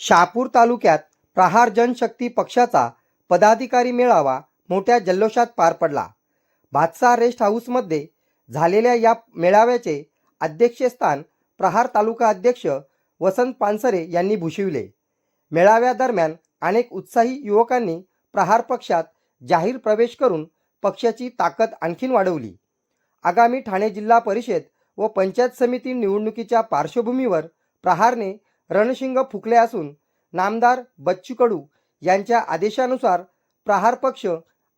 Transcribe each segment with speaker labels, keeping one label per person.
Speaker 1: शहापूर तालुक्यात प्रहार जनशक्ती पक्षाचा पदाधिकारी मेळावा मोठ्या जल्लोषात पार पडला. भातसा रेस्ट हाऊसमध्ये झालेल्या या मेळाव्याचे अध्यक्षस्थान प्रहार तालुका अध्यक्ष वसंत पानसरे यांनी भूषविले. मेळाव्यादरम्यान अनेक उत्साही युवकांनी प्रहार पक्षात जाहीर प्रवेश करून पक्षाची ताकद आणखीन वाढवली. आगामी ठाणे जिल्हा परिषद व पंचायत समिती निवडणुकीच्या पार्श्वभूमीवर प्रहारने रणशिंग फुकले असून नामदार बच्चू कडू यांच्या आदेशानुसार प्रहार पक्ष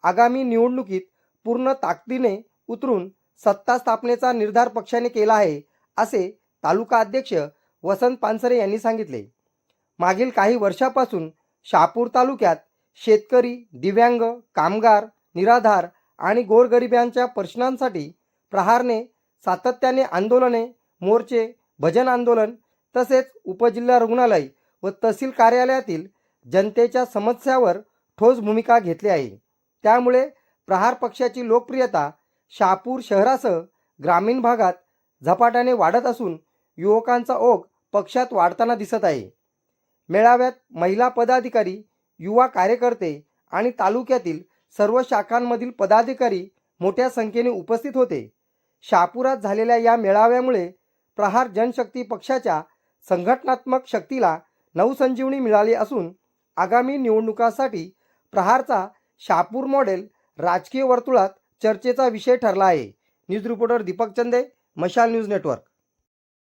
Speaker 1: आगामी निवडणुकीत पूर्ण ताकदीने उतरून सत्ता स्थापनेचा निर्धार पक्षाने केला आहे असे तालुका अध्यक्ष वसंत पानसरे यांनी सांगितले. मागील काही वर्षापासून शहापूर तालुक्यात शेतकरी दिव्यांग कामगार निराधार आणि गोरगरिबांच्या प्रश्नांसाठी प्रहारने सातत्याने आंदोलने मोर्चे भजन आंदोलन तसेच उपजिल्हा रुग्णालय व तहसील कार्यालयातील जनतेच्या समस्यावर ठोस भूमिका घेतली आहे. त्यामुळे प्रहार पक्षाची लोकप्रियता शहापूर शहरासह ग्रामीण भागात झपाट्याने वाढत असून युवकांचा ओघ पक्षात वाढताना दिसत आहे. मेळाव्यात महिला पदाधिकारी युवा कार्यकर्ते आणि तालुक्यातील सर्व शाखांमधील पदाधिकारी मोठ्या संख्येने उपस्थित होते. शहापुरात झालेल्या या मेळाव्यामुळे प्रहार जनशक्ती पक्षाच्या संघटनात्मक शक्तीला नवसंजीवनी मिळाली असून आगामी निवडणुकांसाठी प्रहारचा शहापूर मॉडेल राजकीय वर्तुळात चर्चेचा विषय ठरला आहे. न्यूज रिपोर्टर दीपक चंदे मशाल न्यूज नेटवर्क.